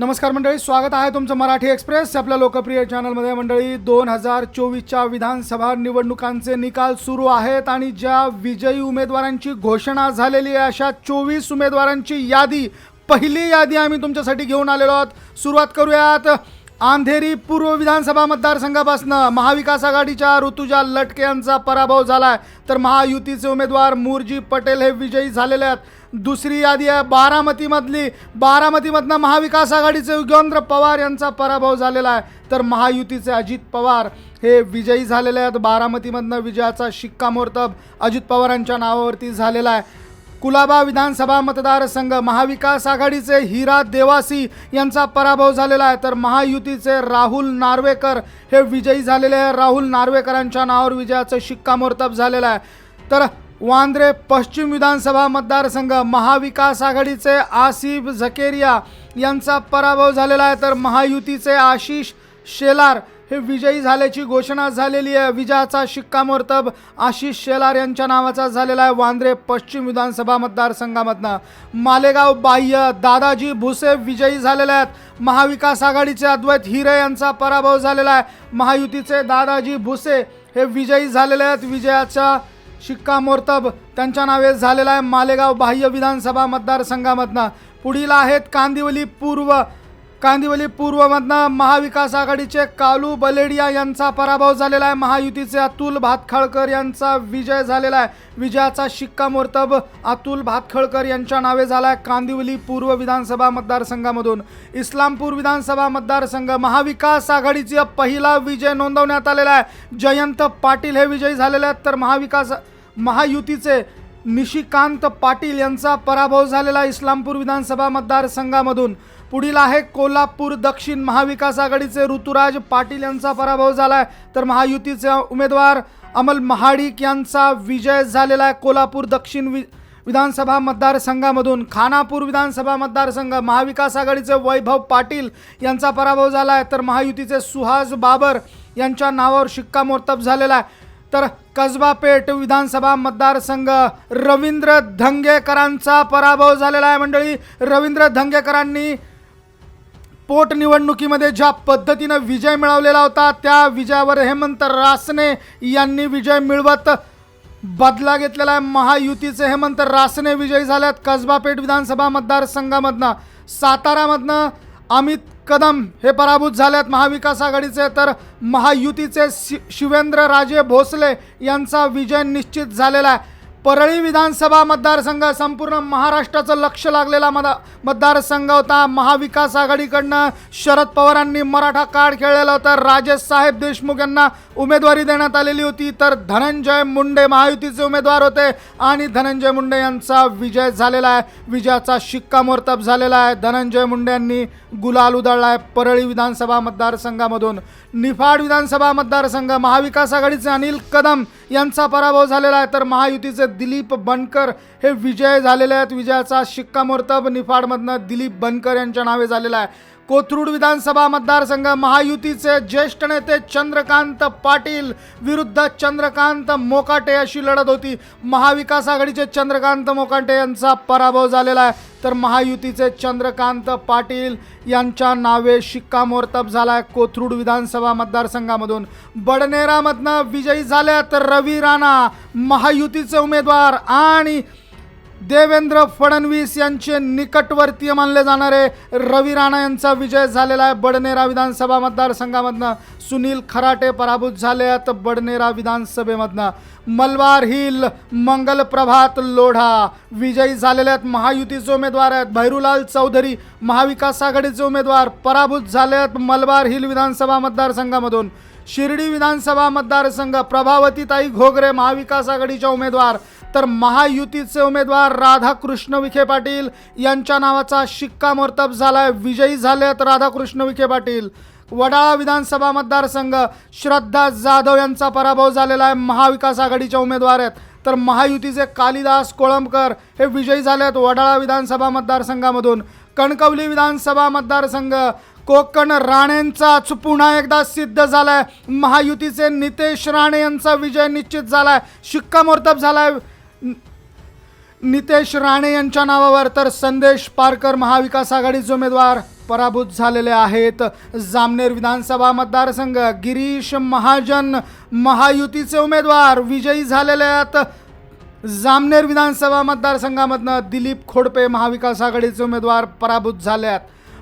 नमस्कार मंडळी स्वागत आहे तुमचं मराठी एक्सप्रेस. आपल्या लोकप्रिय चॅनलमध्ये मंडळी दोन हजार चोवीसच्या विधानसभा निवडणुकांचे निकाल सुरू आहेत आणि ज्या विजयी उमेदवारांची घोषणा झालेली आहे अशा चोवीस उमेदवारांची यादी पहिली यादी आम्ही तुमच्यासाठी घेऊन आलेलो आहोत. सुरुवात करूयात. अंधेरी पूर्व विधानसभा मतदारसंघापासनं महाविकास आघाडीच्या ऋतुजा लटके यांचा पराभव आहे तर महायुतीचे उमेदवार मुरजी पटेल हे विजयी झालेले आहेत. दुसरी यादी आहे बारामतीमधली. बारामतीमधनं महाविकास आघाडीचे युगेंद्र पवार यांचा पराभव झालेला आहे. तर महायुतीचे अजित पवार हे विजयी झालेले आहेत. बारामतीमधनं विजयाचा शिक्कामोर्तब अजित पवारांच्या नावावरती झालेला आहे. कुलाबा विधानसभा मतदारसंघ महाविकास आघाडीचे हिरा देवासी यांचा पराभव झालेला आहे. तर महायुतीचे राहुल नार्वेकर हे विजयी झालेले आहे. राहुल नार्वेकरांच्या नावावर विजयाचं शिक्कामोर्तब झालेलं आहे. तर वांद्रे पश्चिम विधानसभा मतदारसंघ महाविकास आघाडीचे आसिफ झकेरिया यांचा पराभव झालेला आहे. तर महायुतीचे आशिष शेलार हे विजयी झाल्याची घोषणा झालेली आहे. विजयाचा शिक्कामोर्तब आशिष शेलार यांच्या नावाचा झालेला आहे. वांद्रे पश्चिम विधानसभा मतदारसंघामधनं मालेगाव बाह्य दादाजी भुसे विजयी झालेले आहेत. महाविकास आघाडीचे अद्वैत हिरे यांचा पराभव झालेला आहे. महायुतीचे दादाजी भुसे हे विजयी झालेले आहेत. विजयाचा शिक्कामोर्तब त्यांच्या नावे झालेला आहे मालेगाव बाह्य विधानसभा मतदारसंघामधनं. पुढील आहेत कांदिवली पूर्व कांदिवली पूर्वमधनं महाविकास आघाडीचे कालू बलेडिया यांचा पराभव झालेला आहे. महायुतीचे अतुल भातखळकर यांचा विजय झालेला आहे. विजयाचा शिक्कामोर्तब अतुल भातखळकर यांच्या नावे झाला आहे कांदिवली पूर्व विधानसभा मतदारसंघामधून. इस्लामपूर विधानसभा मतदारसंघ महाविकास आघाडीचा पहिला विजय नोंदवण्यात आलेला आहे. जयंत पाटील हे विजयी झालेले आहेत. तर महाविकास महायुतीचे निशिकांत पाटील यांचा पराभव झालेला इस्लामपूर विधानसभा मतदारसंघामधून. पुढील आहे कोल्हापूर दक्षिण महाविकास आघाडीचे ऋतुराज पाटील यांचा पराभव झाला आहे तर महायुतीचे उमेदवार अमल महाडिक यांचा विजय झालेला आहे कोल्हापूर दक्षिण वि विधानसभा मतदारसंघामधून. खानापूर विधानसभा मतदारसंघ महाविकास आघाडीचे वैभव पाटील यांचा पराभव झाला आहे तर महायुतीचे सुहास बाबर यांच्या नावावर शिक्कामोर्तब झालेला आहे. तर कसबा पेठ विधानसभा मतदारसंघ रवींद्र धंगेकरांचा पराभव झालेला आहे मंडळी. रवींद्र धंगेकरांनी पोटनिवडणुकीमध्ये ज्या पद्धतीनं विजय मिळवलेला होता त्या विजयावर हेमंत रासने यांनी विजय मिळवत बदला घेतलेला आहे. महायुतीचे हेमंत रासने विजयी झाल्यात कसबा पेठ विधानसभा मतदारसंघामधनं सातारामधनं अमित कदम हे पराभूत झाल्यात महाविकास आघाडीचे तर महायुतीचे शि शिवेंद्र राजे भोसले यांचा विजय निश्चित झालेला आहे. परळी विधानसभा मतदारसंघ संपूर्ण महाराष्ट्राचं लक्ष लागलेला मदा मतदारसंघ होता. महाविकास आघाडीकडनं शरद पवारांनी मराठा कार्ड खेळलेला होता. राजेश साहेब देशमुख यांना उमेदवारी देण्यात आलेली होती. तर धनंजय मुंडे महायुतीचे उमेदवार होते आणि धनंजय मुंडे यांचा विजय झालेला आहे. विजयाचा शिक्कामोर्तब झालेला आहे. धनंजय मुंडे यांनी गुलाल उधळला आहे परळी विधानसभा मतदारसंघामधून. निफाड विधानसभा मतदारसंघ महाविकास आघाडीचे अनिल कदम यांचा पराभव झालेला आहे. तर महायुतीचे दिलीप बनकर हे विजय झालेले आहेत. विजयाचा शिक्कामोर्तब निफाडमधनं दिलीप बनकर यांच्या नावे झालेला आहे. कोथरूड विधानसभा मतदारसंघ महायुतीचे ज्येष्ठ नेते चंद्रकांत पाटील विरुद्ध चंद्रकांत मोकाटे अशी लढत होती. महाविकास आघाडीचे चंद्रकांत मोकाटे यांचा पराभव झालेला आहे. तर महायुतीचे चंद्रकांत पाटील यांच्या नावे शिक्कामोर्तब झाला आहे कोथरूड विधानसभा मतदारसंघामधून बडनेरामधनं विजयी झाल्या तर रवी राणा महायुतीचे उमेदवार आणि देवेंद्र फडणवीस यांचे निकटवर्तीय मानले जाणारे रवी राणा यांचा विजय झालेला आहे. बडनेरा विधानसभा मतदारसंघामधनं सुनील खराटे पराभूत झाले आहेत. बडनेरा विधानसभेमधनं मलबार हिल मंगल प्रभात लोढा विजयी झालेले आहेत. महायुतीचे उमेदवार आहेत. भैरूलाल चौधरी महाविकास आघाडीचे उमेदवार पराभूत झाले आहेत. मलबार हिल विधानसभा मतदारसंघामधून. शिर्डी विधानसभा मतदारसंघ प्रभावतीताई घोगरे महाविकास आघाडीच्या उमेदवार तर महायुतीचे उमेदवार राधाकृष्ण विखे पाटील यांच्या नावाचा शिक्कामोर्तब झालाय विजयी झालेत राधाकृष्ण विखे पाटील. वडाळा विधानसभा मतदारसंघ श्रद्धा जाधव यांचा पराभव झालेला आहे महाविकास आघाडीच्या उमेदवार आहेत. तर महायुतीचे कालिदास कोळंबकर हे विजयी झाले आहेत वडाळा विधानसभा मतदारसंघामधून. कणकवली विधानसभा मतदारसंघ कोकण राणेंचाच पुन्हा एकदा सिद्ध झालाय महायुतीचे नितेश राणे यांचा विजय निश्चित झालाय शिक्कामोर्तब झालाय नितेश राणे यांच्या नावावर तर संदेश पारकर महाविकास आघाडीचे उमेदवार पराभूत झालेले आहेत. जामनेर विधानसभा मतदारसंघ गिरीश महाजन महायुतीचे उमेदवार विजयी झालेले आहेत. जामनेर विधानसभा मतदारसंघामधनं दिलीप खोडपे महाविकास आघाडीचे उमेदवार पराभूत झाले आहेत.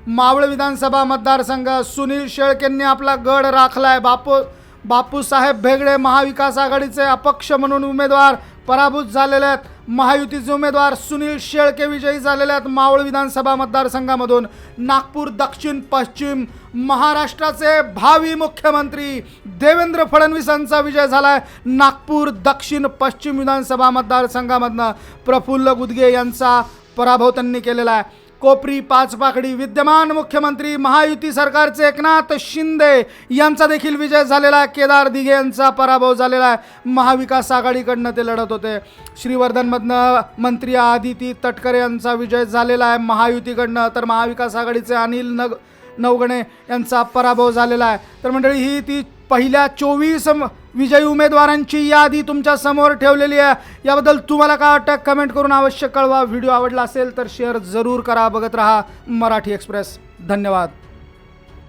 मावळ विधानसभा मतदारसंघ सुनील शेळकेंनी आपला गड राखलाय. बापू बापूसाहेब भेगडे महाविकास आघाडीचे अपक्ष म्हणून उमेदवार पराभूत झालेले आहेत. महायुतीचे उमेदवार सुनील शेळके विजयी झालेले आहेत. मावळ विधानसभा मतदारसंघामधून नागपूर दक्षिण पश्चिम महाराष्ट्राचे भावी मुख्यमंत्री देवेंद्र फडणवीसांचा विजय झाला आहे नागपूर दक्षिण पश्चिम विधानसभा मतदारसंघामधनं प्रफुल्ल गुदगे यांचा पराभव त्यांनी केलेला आहे. कोपरी पाचपाकडी विद्यमान मुख्यमंत्री महायुती सरकारचे एकनाथ शिंदे यांचा देखील विजय झालेला आहे. केदार दिघे यांचा पराभव झालेला आहे. महाविकास आघाडीकडनं ते लढत होते. श्रीवर्धनमधनं मंत्री आदिती तटकरे यांचा विजय झालेला आहे. महायुतीकडनं तर महाविकास आघाडीचे अनिल नग नवगणे यांचा पराभव झालेला आहे. तर मंडळी ही ती पहिल्या चोवीस विजयी उमेदवारांची यादी तुमच्यासमोर ठेवलेली आहे. याबद्दल तुम्हाला काय वाटतं? कमेंट करून अवश्य कळवा. व्हिडिओ आवडला असेल तर शेअर जरूर करा. बघत राहा मराठी एक्सप्रेस. धन्यवाद.